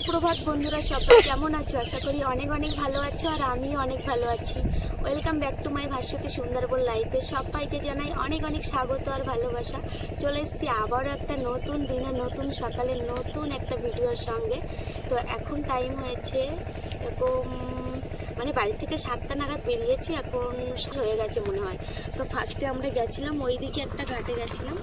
সুপ্রভাত বন্ধুরা, সবাই কেমন আছো? আশা করি অনেক অনেক ভালো আছো আর আমিও অনেক ভালো আছি। Welcome back to my Bhaswati Sundarban লাইফে সবাইকে জানাই অনেক অনেক স্বাগত আর ভালোবাসা। চলে এসেছি আবারও একটা নতুন দিনে, নতুন সকালে, নতুন একটা ভিডিওর সঙ্গে। তো এখন টাইম হয়েছে এরকম মানে বাড়ি থেকে সাতটা নাগাদ বেরিয়েছি, এখন হয়ে গেছে মনে হয়। তো ফার্স্টে আমরা গেছিলাম ওই দিকে একটা ঘাটে গেছিলাম।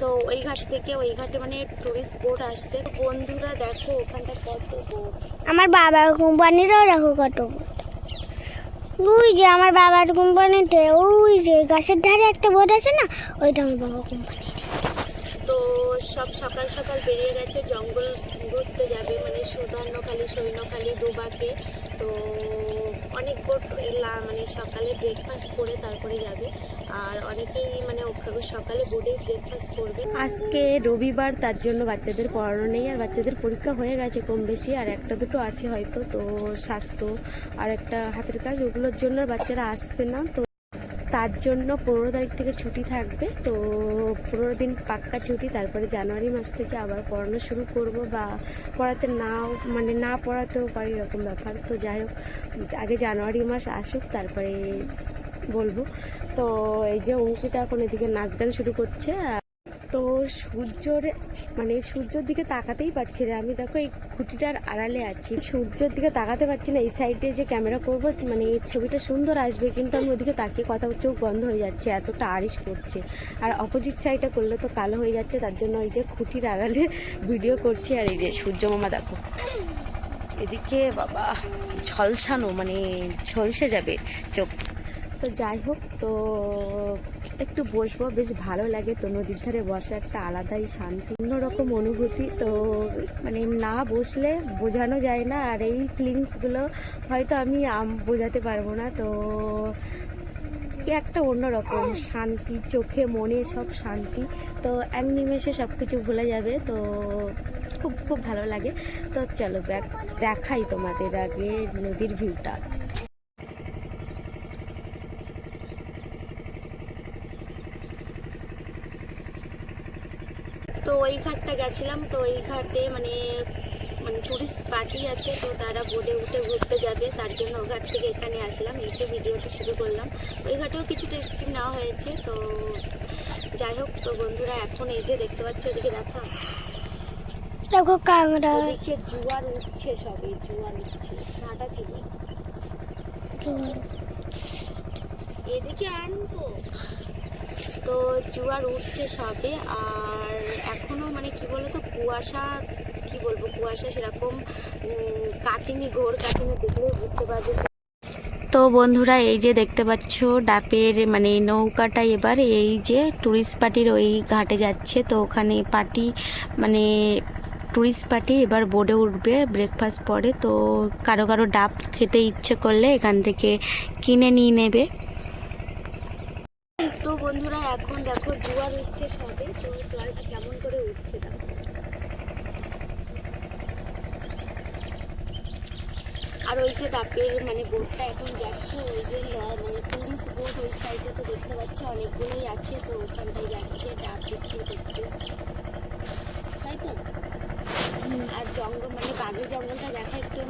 তো ওই ঘাট থেকে ওই ঘাটে মানে টুরিস্ট বোট আসছে। বন্ধুরা দেখো ওখানটা কত আমার বাবার কোম্পানিতেও দেখো কত বোট ওই যে আমার বাবার কোম্পানিতে ওই যে গাছের ধারে একটা বোট আছে না ওইটা আমার বাবার কোম্পানি তো সব সকাল সকাল বেরিয়ে গেছে জঙ্গল ঘুরতে যাবে মানে সুধর্ণখালী সৈন্যখালী দুবাকে তো অনেক মানে সকালে ব্রেকফাস্ট করে তারপরে যাবে। আর অনেকেই মানে সকালে বোটে ব্রেকফাস্ট করবে। আজকে রবিবার, তার জন্য বাচ্চাদের পড়ানো নেই, আর বাচ্চাদের পরীক্ষা হয়ে গেছে কম বেশি, আর একটা দুটো আছে হয়তো, তো স্বাস্থ্য আর একটা হাতের কাজ, ওগুলোর জন্য বাচ্চারা আসছে না, তো তার জন্য পনেরো তারিখ থেকে ছুটি থাকবে। তো পনেরো দিন পাক্কা ছুটি, তারপরে জানুয়ারি মাস থেকে আবার পড়ানো শুরু করব বা পড়াতে নাও মানে না পড়াতেও পারি এরকম ব্যাপার। তো যাই হোক, আগে জানুয়ারি মাস আসুক, তারপরে বলব। তো এই যে অঙ্কিতা এখন এদিকে নাচ গান শুরু করছে তো সূর্যর মানে সূর্যর দিকে তাকাতেই পাচ্ছি না। আমি দেখো এই খুঁটিটার আড়ালে আছি। সূর্যের দিকে তাকাতে পারছি না। এই সাইডে যে ক্যামেরা করব মানে ছবিটা সুন্দর আসবে, কিন্তু আমি ওদিকে তাকিয়ে কথা চোখ বন্ধ হয়ে যাচ্ছে, এতটা আরিশ করছে। আর অপোজিট সাইডে করলে তো কালো হয়ে যাচ্ছে, তার জন্য ওই যে খুঁটির আড়ালে ভিডিও করছি। আর এই যে সূর্য মামা দেখো। এদিকে বাবা, ঝলসানো মানে ঝলসে যাবে চোখ। তো যাই হোক, তো একটু বসবো। বেশ ভালো লাগে তো নদীর ধারে বসা একটা আলাদাই শান্তি, অন্যরকম অনুভূতি। তো মানে না বসলে বোঝানো যায় না, আর এই ফিলিংসগুলো হয়তো আমি বোঝাতে পারব না। তো একটা অন্যরকম শান্তি, চোখে মনে সব শান্তি। তো এক নিমেষে সব কিছু ভুলে যাবে, তো খুব খুব ভালো লাগে। তো চলো দেখাই তোমাদের আগে নদীর ভিউটা ওই ঘাটটা গেছিলাম তো ওই ঘাটে মানে মানে টুরিস্ট পার্টি আছে তো তারা বোটে উঠে ঘুরতে যাবে তার জন্য ওই ঘাট থেকে এখানে আসলাম এসে ভিডিওটা শুরু করলাম। ওই ঘাটেও কিছুটা স্কিম নেওয়া হয়েছে তো যাই হোক তো বন্ধুরা এখন এই যে দেখতে পাচ্ছ ওদিকে দেখো। দেখো কাংড়া ওদিকে জুয়ার উঠছে সবে জুয়ার উঠছে কাঁটা ছিল এদিকে আন তো তো জুয়ার উঠছে সবে, আর এখনও মানে কি বলতো, কুয়াশা, কি বলব, কুয়াশা সেরকম কাটেনি, ঘোর কাটেনি দেখলেই বুঝতে পারবে। তো বন্ধুরা, এই যে দেখতে পাচ্ছ ডাবের মানে নৌকাটা এবার এই যে টুরিস্ট পার্টির ওই ঘাটে যাচ্ছে। তো ওখানে পার্টি মানে টুরিস্ট পার্টি এবার বোর্ডে উঠবে ব্রেকফাস্ট পরে। তো কারও কারও ডাব খেতে ইচ্ছে করলে এখান থেকে কিনে নিয়ে নেবে তো বন্ধুরা এখন দেখো জোয়ার উঠছে সবে তো জলটা কেমন করে উঠছে দেখো আর ওই যে ডাবের মানে বোটটা এখন যাচ্ছে, ওই যে মানে টুরিস্ট বোট ওই সাইডে তো দেখতে পাচ্ছি, অনেকগুলোই আছে, তো ওখানটায় যাচ্ছে ডাব বিক্রি করতে। তাই তো? আর জঙ্গল মানে বাঘের জঙ্গলটা দেখা একটু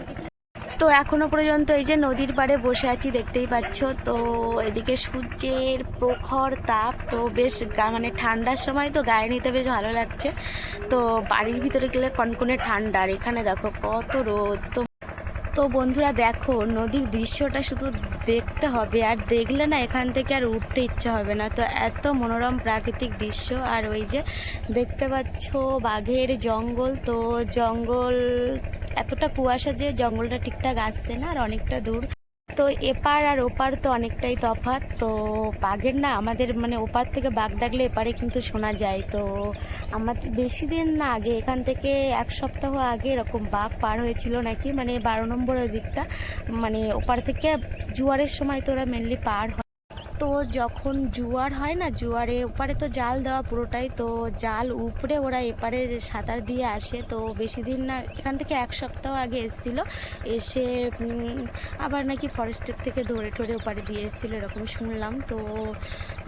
তো এখনও পর্যন্ত এই যে নদীর পাড়ে বসে আছি, দেখতেই পাচ্ছ। তো এদিকে সূর্যের প্রখর তাপ, তো বেশ মানে ঠান্ডার সময় তো গায়ে নিতে বেশ ভালো লাগছে। তো বাড়ির ভিতরে গেলে কনকনে ঠান্ডা আর এখানে দেখো কত রোদ, তো তো বন্ধুরা দেখো, নদীর দৃশ্যটা শুধু দেখতে হবে, আর দেখলে না এখান থেকে আর উঠতে ইচ্ছে হবে না। তো এত মনোরম প্রাকৃতিক দৃশ্য, আর ওই যে দেখতে পাচ্ছ বাঘের জঙ্গল। তো জঙ্গল, এতটা কুয়াশা যে জঙ্গলটা ঠিকঠাক আসছে না, আর অনেকটা দূর। তো এপার আর ওপার তো অনেকটাই তফাৎ। তো বাঘের না আমাদের মানে ওপার থেকে বাঘ ডাকলে এপারে কিন্তু শোনা যায়। তো আমার বেশি দিন না আগে এখান থেকে এক সপ্তাহ আগে এরকম বাঘ পার হয়েছিল নাকি মানে বারো নম্বরের দিকটা। মানে ওপার থেকে জোয়ারের সময় তো ওরা মেনলি পার হয়। তো যখন জোয়ার হয় না, জোয়ারে ওপারে তো জাল দেওয়া পুরোটাই, তো জাল উপরে ওরা এপারে সাঁতার দিয়ে আসে। তো বেশি দিন না, এখান থেকে এক সপ্তাহ আগে এসেছিল, এসে আবার নাকি ফরেস্টের থেকে ধরে টরে ওপারে দিয়ে এসেছিল, এরকম শুনলাম। তো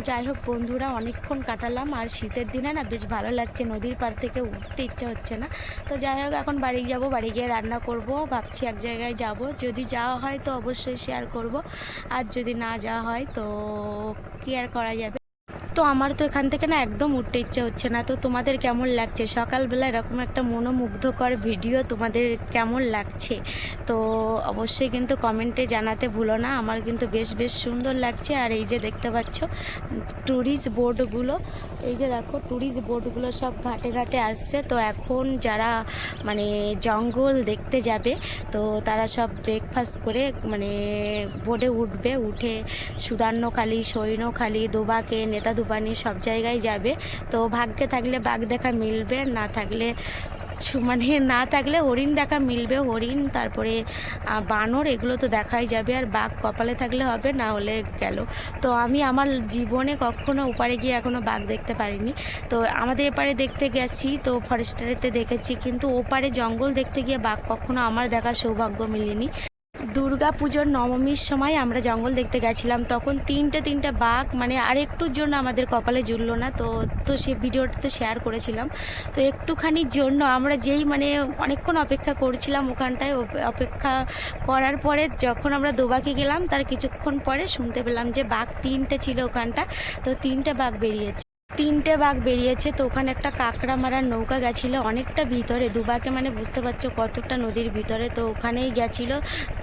যাই হোক বন্ধুরা, অনেকক্ষণ কাটালাম, আর শীতের দিনে না বেশ ভালো লাগছে, নদীর পার থেকে উঠতে ইচ্ছা হচ্ছে না। তো যাই হোক, এখন বাড়ি যাব, বাড়ি গিয়ে রান্না করব, ভাবছি এক জায়গায় যাব, যদি যাওয়া হয় তো অবশ্যই শেয়ার করব, আর যদি না যাওয়া হয় তো কি আর করা যাবে। তো আমার তো এখান থেকে না একদম উঠতে ইচ্ছে হচ্ছে না। তো তোমাদের কেমন লাগছে? সকালবেলা এরকম একটা মনোমুগ্ধকর ভিডিও তোমাদের কেমন লাগছে? তো অবশ্যই কিন্তু কমেন্টে জানাতে ভুলো না। আমার কিন্তু বেশ বেশ সুন্দর লাগছে। আর এই যে দেখতে পাচ্ছ ট্যুরিস্ট বোর্ডগুলো এই যে দেখো ট্যুরিস্ট বোর্ডগুলো সব ঘাটে ঘাটে আসছে। তো এখন যারা মানে জঙ্গল দেখতে যাবে, তো তারা সব ব্রেকফাস্ট করে মানে বোর্ডে উঠবে। উঠে সুদার্ণখালি সৈন্যখালি, দোবাকে নেতা দুবানি সব জায়গায় যাবে। তো ভাগ্যে থাকলে বাঘ দেখা মিলবে, না থাকলে মানে না থাকলে হরিণ দেখা মিলবে, হরিণ, তারপরে বানর, এগুলো তো দেখাই যাবে। আর বাঘ কপালে থাকলে হবে, না হলে গেল। তো আমি আমার জীবনে কখনো ওপারে গিয়ে এখনও বাঘ দেখতে পারিনি। তো আমাদের এপারে দেখতে গেছি, তো ফরেস্টারেতে দেখেছি, কিন্তু ওপারে জঙ্গল দেখতে গিয়ে বাঘ কখনো আমার দেখার সৌভাগ্য মিলেনি। দুর্গা পুজোর নবমীর সময় আমরা জঙ্গল দেখতে গেছিলাম, তখন তিনটে তিনটে বাঘ মানে আর একটুর জন্য আমাদের কপালে জুড়লো না, তো তো সে ভিডিওটা তো শেয়ার করেছিলাম। তো একটুখানির জন্য আমরা যেই মানে অনেকক্ষণ অপেক্ষা করছিলাম ওখানটায় অপেক্ষা করার পরে যখন আমরা দোবাকে গেলাম, তার কিছুক্ষণ পরে শুনতে পেলাম যে বাঘ তিনটে ছিল ওখানটা, তো তিনটে বাঘ বেরিয়েছে। তিনটে বাঘ বেরিয়েছে তো ওখানে একটা কাঁকড়া মারার নৌকা গেছিল, অনেকটা ভিতরে দুবাকে মানে বুঝতে পারছ কতটা নদীর ভিতরে, তো ওখানেই গেছিল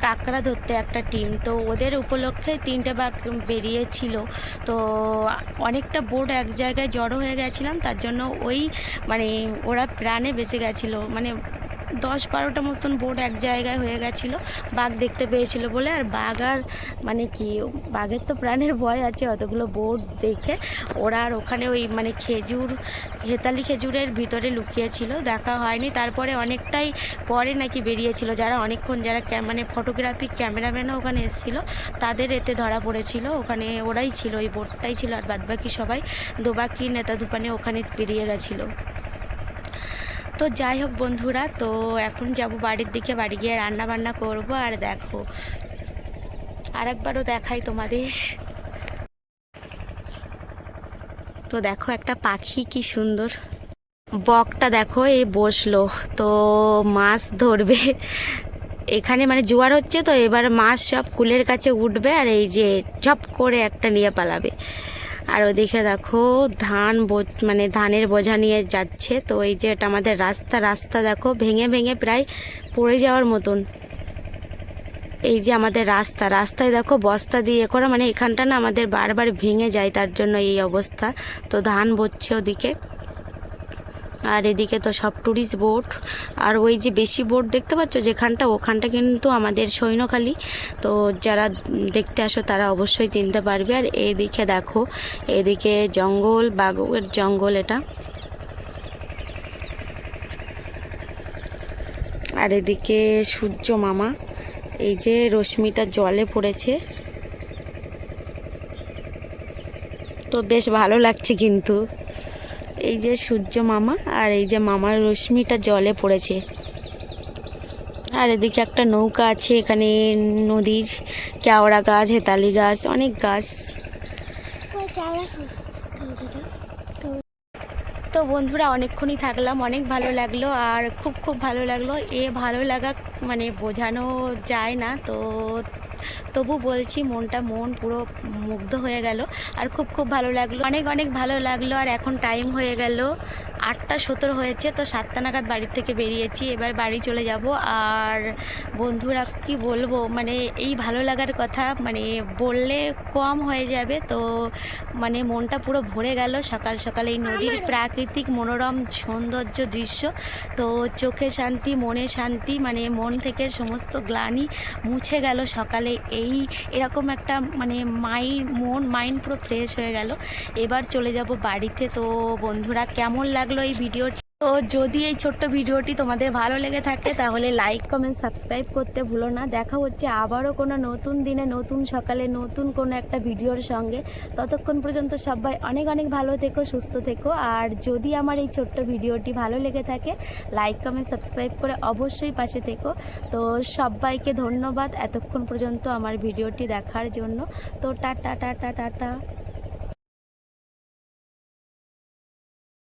কাঁকড়া ধরতে একটা টিম। তো ওদের উপলক্ষে তিনটে বাঘ বেরিয়েছিল, তো অনেকটা বোট এক জায়গায় জড়ো হয়ে গেছিলাম, তার জন্য ওই মানে ওরা প্রাণে বেঁচে গেছিল মানে দশ বারোটা মতন বোট এক জায়গায় হয়ে গেছিল। বাঘ দেখতে পেয়েছিল বলে, আর বাঘ আর মানে কি, বাঘের তো প্রাণের ভয় আছে অতগুলো বোট দেখে। ওরা আর ওখানে ওই মানে খেজুর, হেতালি খেজুরের ভিতরে লুকিয়েছিল, দেখা হয়নি। তারপরে অনেকটাই পরে নাকি বেরিয়েছিল যারা অনেকক্ষণ যারা মানে ফটোগ্রাফি ক্যামেরাম্যানও ওখানে এসেছিল, তাদের এতে ধরা পড়েছিল। ওখানে ওরাই ছিল, ওই বোটটাই ছিল, আর বাদবাকি সবাই, দোবাকি নেতা ধুপানে ওখানে বেরিয়ে গেছিল। তো যাই হোক বন্ধুরা, তো এখন যাব বাড়ির দিকে, বাড়ি গিয়ে রান্না বান্না করব, আর দেখো, আরেকবারও দেখাই তোমাদের। তো দেখো একটা পাখি কি সুন্দর। বকটা দেখো এই বসল, তো মাছ ধরবে। এখানে মানে জোয়ার হচ্ছে, তো এবার মাছ সব কুলের কাছে উঠবে, আর এই যে ঝপ করে একটা নিয়ে পালাবে। আর ওদিকে দেখো ধান মানে ধানের বোঝা নিয়ে যাচ্ছে। তো এই যে এটা আমাদের রাস্তা রাস্তা দেখো ভেঙে ভেঙে প্রায় পড়ে যাওয়ার মতন। এই যে আমাদের রাস্তা, রাস্তায় দেখো বস্তা দিয়ে করা মানে এখানটা না আমাদের বারবার ভেঙে যায় তার জন্য এই অবস্থা। তো ধান বচ্ছে ওদিকে। আর এদিকে তো সব ট্যুরিস্ট বোট আর ওই যে বেশি বোট দেখতে পাচ্ছ যেখানটা, ওখানটা কিন্তু আমাদের সৈন্যখালী। তো যারা দেখতে আসো তারা অবশ্যই চিনতে পারবে। আর এদিকে দেখো, এদিকে জঙ্গল বাগের জঙ্গল এটা। আর এদিকে সূর্য মামা, এই যে রশ্মিটা জলে পড়েছে। তো বেশ ভালো লাগছে কিন্তু। এই যে সূর্য মামা আর এই যে মামার রশ্মিটা জলে পড়েছে। আর এদিকে একটা নৌকা আছে, এখানে নদীর কেওড়া গাছ, হেতালি গাছ, অনেক গাছ। তো বন্ধুরা, অনেকক্ষণই থাকলাম, অনেক ভালো লাগল আর খুব খুব ভালো লাগল। এ ভালো লাগা মানে বোঝানো যায় না, তো তবু বলছি মনটা, মন পুরো মুগ্ধ হয়ে গেল আর খুব খুব ভালো লাগল। অনেক অনেক ভালো লাগল আর এখন টাইম হয়ে গেল আটটা সতেরো হয়েছে, তো সাতটা নাগাদ বাড়ির থেকে বেরিয়েছি, এবার বাড়ি চলে যাব। আর বন্ধুরা, কি বলব? মানে এই ভালো লাগার কথা মানে বললে কম হয়ে যাবে, তো মানে মনটা পুরো ভরে গেল। সকাল সকাল এই নদীর প্রাকৃতিক মনোরম সৌন্দর্য দৃশ্য, তো চোখে শান্তি, মনে শান্তি মানে মন থেকে সমস্ত গ্লানি মুছে গেল সকালে এই এরকম একটা মানে মাই, মন মাইন্ড পুরো ফ্রেশ হয়ে গেল। এবার চলে যাব বাড়িতে। তো বন্ধুরা, কেমন লাগল এই ভিডিও তো যদি এই ছোট্ট ভিডিওটি তোমাদের ভালো লেগে থাকে, তাহলে লাইক কমেন্ট সাবস্ক্রাইব করতে ভুলো না। দেখা হচ্ছে আবারও কোনো নতুন দিনে, নতুন সকালে, নতুন কোনো একটা ভিডিওর সঙ্গে। ততক্ষণ পর্যন্ত সবাই অনেক অনেক ভালো থেকো, সুস্থ থেকো। আর যদি আমার এই ছোট্ট ভিডিওটি ভালো লেগে থাকে লাইক কমেন্ট সাবস্ক্রাইব করে অবশ্যই পাশে থেকো। তো সবাইকে ধন্যবাদ এতক্ষণ পর্যন্ত আমার ভিডিওটি দেখার জন্য। তো টাটা টাটা টাটা